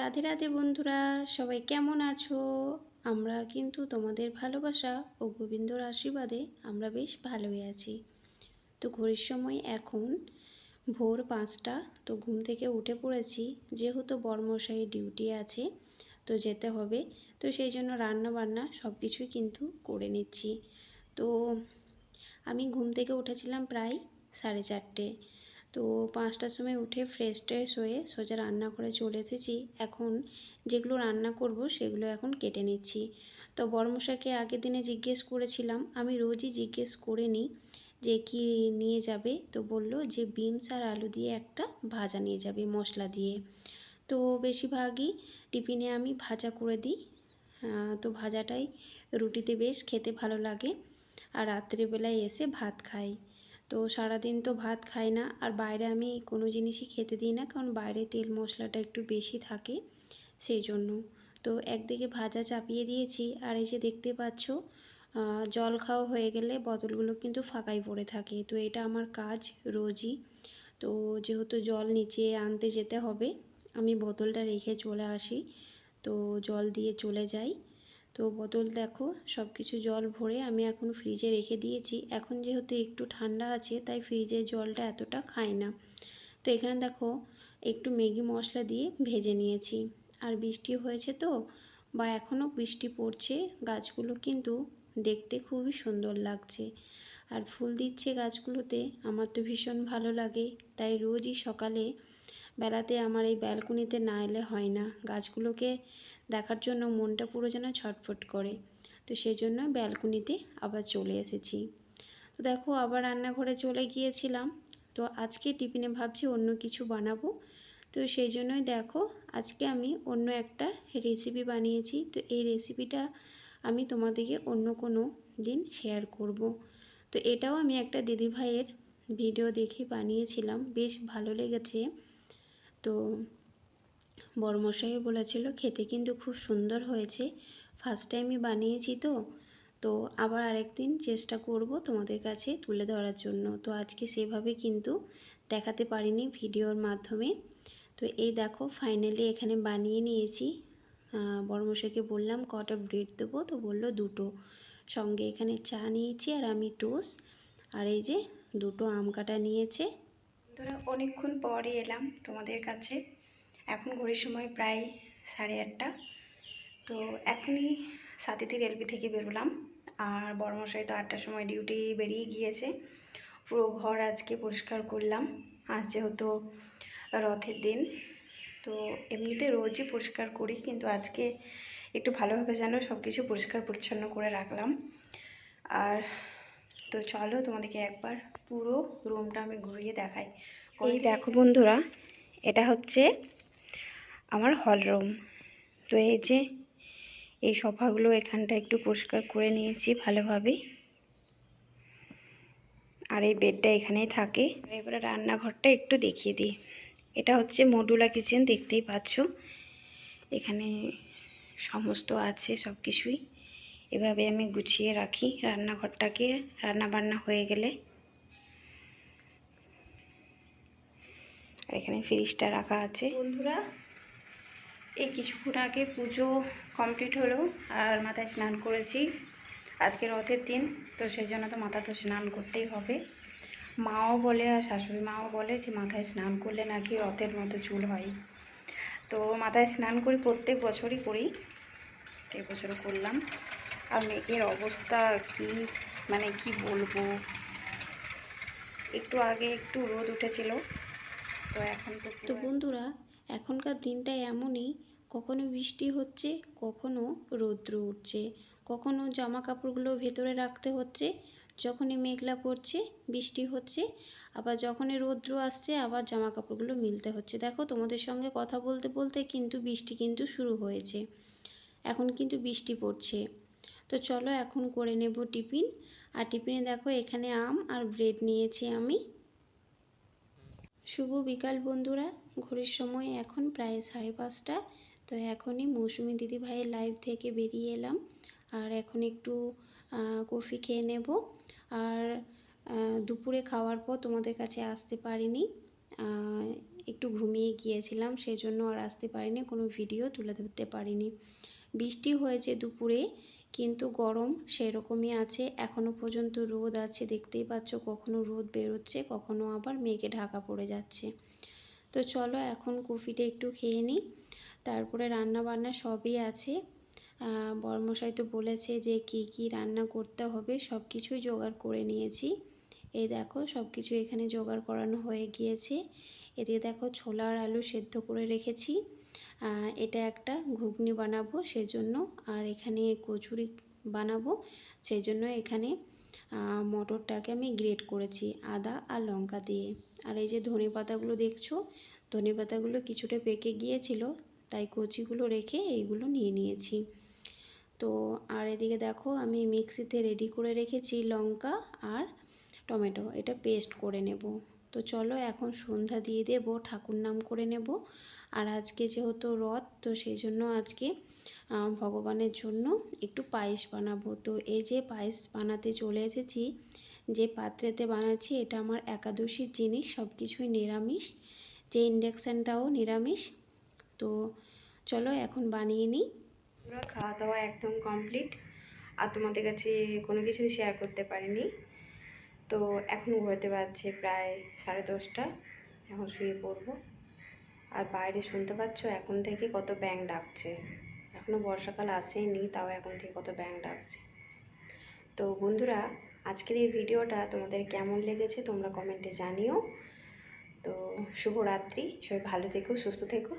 রাধে রাধে বন্ধুরা, সবাই কেমন আছো? আমরা কিন্তু তোমাদের ভালোবাসা ও গোবিন্দর আশীর্বাদে আমরা বেশ ভালোই আছি। তো ঘড়ির সময় এখন ভোর পাঁচটা, তো ঘুম থেকে উঠে পড়েছি, যেহেতু বর্মশাহী ডিউটি আছে, তো যেতে হবে। তো সেই জন্য রান্না বান্না সব কিছুই কিন্তু করে নিচ্ছি। তো আমি ঘুম থেকে উঠেছিলাম প্রায় সাড়ে চারটে। তো পাঁচটার সময় উঠে ফ্রেশ ট্রেশ হয়ে সোজা রান্না করে চলে এসেছি। এখন যেগুলো রান্না করব সেগুলো এখন কেটে নিচ্ছি। তো বর্মশাকে আগের দিনে জিজ্ঞেস করেছিলাম, আমি রোজই জিজ্ঞেস করে নিই যে কি নিয়ে যাবে। তো বলল যে বিনস আর আলু দিয়ে একটা ভাজা নিয়ে যাবে মশলা দিয়ে। তো বেশিরভাগই টিফিনে আমি ভাজা করে দিই। তো ভাজাটাই রুটিতে বেশ খেতে ভালো লাগে। আর রাত্রিবেলায় এসে ভাত খাই। তো সারাদিন তো ভাত খাই না। আর বাইরে আমি কোনো জিনিসই খেতে দিই না, কারণ বাইরে তেল মশলাটা একটু বেশি থাকে সেই জন্য তো একদিকে ভাজা চাপিয়ে দিয়েছি, আর এই যে দেখতে পাচ্ছ জল খাওয়া হয়ে গেলে বোতলগুলো কিন্তু ফাঁকাই পড়ে থাকে। তো এটা আমার কাজ, রোজই। তো যেহেতু জল নিচে আনতে যেতে হবে, আমি বোতলটা রেখে চলে আসি। তো জল দিয়ে চলে যাই। তো বোতল দেখো সব কিছু জল ভরে আমি এখন ফ্রিজে রেখে দিয়েছি। এখন যেহেতু একটু ঠান্ডা আছে, তাই ফ্রিজের জলটা এতটা খায় না। তো এখানে দেখো, একটু ম্যাগি মশলা দিয়ে ভেজে নিয়েছি। আর বৃষ্টি হয়েছে তো, বা এখনও বৃষ্টি পড়ছে, গাছগুলো কিন্তু দেখতে খুবই সুন্দর লাগছে। আর ফুল দিচ্ছে গাছগুলোতে, আমার তো ভীষণ ভালো লাগে। তাই রোজই সকালে বেলাতে আমার এই ব্যালকনিতে না এলে হয় না। গাছগুলোকে দেখার জন্য মনটা পুরো যেন ছটফট করে। তো সেই জন্য ব্যালকনিতে আবার চলে এসেছি। তো দেখো, আবার রান্নাঘরে চলে গিয়েছিলাম। তো আজকে টিফিনে ভাবছি অন্য কিছু বানাবো। তো সেই জন্যই দেখো, আজকে আমি অন্য একটা রেসিপি বানিয়েছি। তো এই রেসিপিটা আমি তোমাদেরকে অন্য কোনো দিন শেয়ার করব। তো এটাও আমি একটা দিদিভাইয়ের ভিডিও দেখে বানিয়েছিলাম। বেশ ভালো লেগেছে। তো বড়মশাই বলেছিল, খেতে কিন্তু খুব সুন্দর হয়েছে। ফার্স্ট টাইমই বানিয়েছি তো। তো আবার আরেকদিন চেষ্টা করব তোমাদের কাছে তুলে ধরার জন্য। তো আজকে সেভাবে কিন্তু দেখাতে পারিনি ভিডিওর মাধ্যমে। তো এই দেখো ফাইনালি এখানে বানিয়ে নিয়েছি। বড়মশাইকে বললাম, কটা ব্রেড দেবো? তো বলল, দুটো। সঙ্গে এখানে চা নিয়েছি আর আমি টোস্ট আর এই যে দুটো আম কাটা নিয়েছে। তোরা অনেকক্ষণ পরই এলাম তোমাদের কাছে। এখন ঘড়ির সময় প্রায় সাড়ে আটটা। তো এখনই সাতিতি রেলবি থেকে বেরোলাম। আর বড়মশাই তো আটটার সময় ডিউটি বেরিয়ে গিয়েছে। পুরো ঘর আজকে পরিষ্কার করলাম। আজ যেহেতু রথের দিন, তো এমনিতে রোজই পরিষ্কার করি, কিন্তু আজকে একটু ভালোভাবে যেন সব কিছু পরিষ্কার পরিচ্ছন্ন করে রাখলাম। আর তো চলো তোমাদেরকে একবার পুরো রুমটা আমি ঘুরিয়ে দেখাই। এই দেখো বন্ধুরা এটা হচ্ছে আমার হল রুম তো এই যে এই সোফাগুলো এখানটা একটু পরিষ্কার করে নিয়েছি ভালোভাবে আর এই বেডটা এখানেই থাকে। এবারে রান্নাঘরটা একটু দেখিয়ে দিই। এটা হচ্ছে মডুলা কিচেন দেখতেই পাচ্ছ। এখানে সমস্ত আছে সব কিছুই এভাবে আমি গুছিয়ে রাখি রান্নাঘরটাকে। রান্না বান্না হয়ে গেলে এখানে ফ্রিজটা রাখা আছে। বন্ধুরা, এই কিছুক্ষণ আগে পুজো কমপ্লিট হলো আর মাথায় স্নান করেছি। আজকে রথের দিন, তো সেই জন্য তো মাথা তো স্নান করতেই হবে। মাও বলে আর শাশুড়ি মাও বলে যে মাথায় স্নান করলে নাকি রথের মতো চুল হয়। তো মাথায় স্নান করি, প্রত্যেক বছরই করি। এবছরও করলাম। আর মেঘের অবস্থা কি মানে কি বলব? একটু আগে একটু রোদ উঠেছিল তো এখন তো তো বন্ধুরা এখনকার দিনটা এমনই কখনো বৃষ্টি হচ্ছে কখনো রৌদ্র উঠছে কখনো জামা কাপড়গুলো ভেতরে রাখতে হচ্ছে যখনই মেঘলা করছে বৃষ্টি হচ্ছে আবার যখনই রৌদ্র আসছে আবার জামা কাপড়গুলো মিলতে হচ্ছে। দেখো তোমাদের সঙ্গে কথা বলতে বলতে কিন্তু বৃষ্টি কিন্তু শুরু হয়েছে এখন কিন্তু বৃষ্টি পড়ছে। তো চলো এখন করে নেব টিফিন। আর টিফিনে দেখো এখানে আম আর ব্রেড নিয়েছি আমি। শুভ বিকাল বন্ধুরা, ঘড়ির সময় এখন প্রায় সাড়ে পাঁচটা। তো এখনই মৌসুমি দিদি ভাইয়ের লাইভ থেকে বেরিয়ে এলাম। আর এখন একটু কফি খেয়ে নেব। আর দুপুরে খাওয়ার পর তোমাদের কাছে আসতে পারিনি। একটু ঘুমিয়ে গিয়েছিলাম, সেজন্য আর আসতে পারিনি, কোনো ভিডিও তুলে ধরতে পারিনি। বৃষ্টি হয়েছে দুপুরে কিন্তু গরম সেরকমই আছে। এখনও পর্যন্ত রোদ আছে, দেখতেই পাচ্ছ কখনো রোদ বেরোচ্ছে, কখনো আবার মেঘে ঢাকা পড়ে যাচ্ছে। তো চলো এখন কফিটা একটু খেয়ে নিই। তারপরে রান্না বান্না সবই আছে। বর্মশাই তো বলেছে যে কি কি রান্না করতে হবে সব কিছুই জোগাড় করে নিয়েছি। এই দেখো সব কিছু এখানে জোগাড় করানো হয়ে গিয়েছে। এদিকে দেখো ছোলা আর আলু সেদ্ধ করে রেখেছি। এটা একটা ঘুগনি বানাবো সেজন্য, আর এখানে কচুরি বানাবো সেই জন্য এখানে মটরটাকে আমি গ্রেট করেছি আদা আর লঙ্কা দিয়ে। আর এই যে ধনে পাতাগুলো দেখছ, ধনে পাতাগুলো কিছুটা পেকে গিয়েছিল, তাই কচিগুলো রেখে এইগুলো নিয়ে নিয়েছি। তো আর এদিকে দেখো, আমি মিক্সিতে রেডি করে রেখেছি লঙ্কা আর টমেটো, এটা পেস্ট করে নেব। তো চলো এখন সন্ধ্যা দিয়ে দেব, ঠাকুর নাম করে নেব। আর আজকে যেহেতু রথ, তো সেই জন্য আজকে ভগবানের জন্য একটু পায়েস বানাবো। তো এই যে পায়েস বানাতে চলে এসেছি, যে পাত্রেতে বানাচ্ছি, এটা আমার একাদশীর জিনিস সব কিছুই নিরামিষ। যে ইন্ডাকশানটাও নিরামিষ। তো চলো এখন বানিয়ে নিই। খাওয়া দাওয়া একদম কমপ্লিট। আর তোমাদের কাছে কোনো কিছুই শেয়ার করতে পারিনি। তো এখন ঘুরতে পারছে প্রায় সাড়ে দশটা। এখন শুয়ে পড়ব। আর বাইরে শুনতে পাচ্ছ, এখন থেকে কত ব্যাং ডাকছে। এখনও বর্ষাকাল আসেনি, তাও এখন থেকে কত ব্যাং ডাকছে। তো বন্ধুরা, আজকের এই ভিডিওটা তোমাদের কেমন লেগেছে তোমরা কমেন্টে জানিও। তো শুভরাত্রি, সবাই ভালো থেকো, সুস্থ থেকো।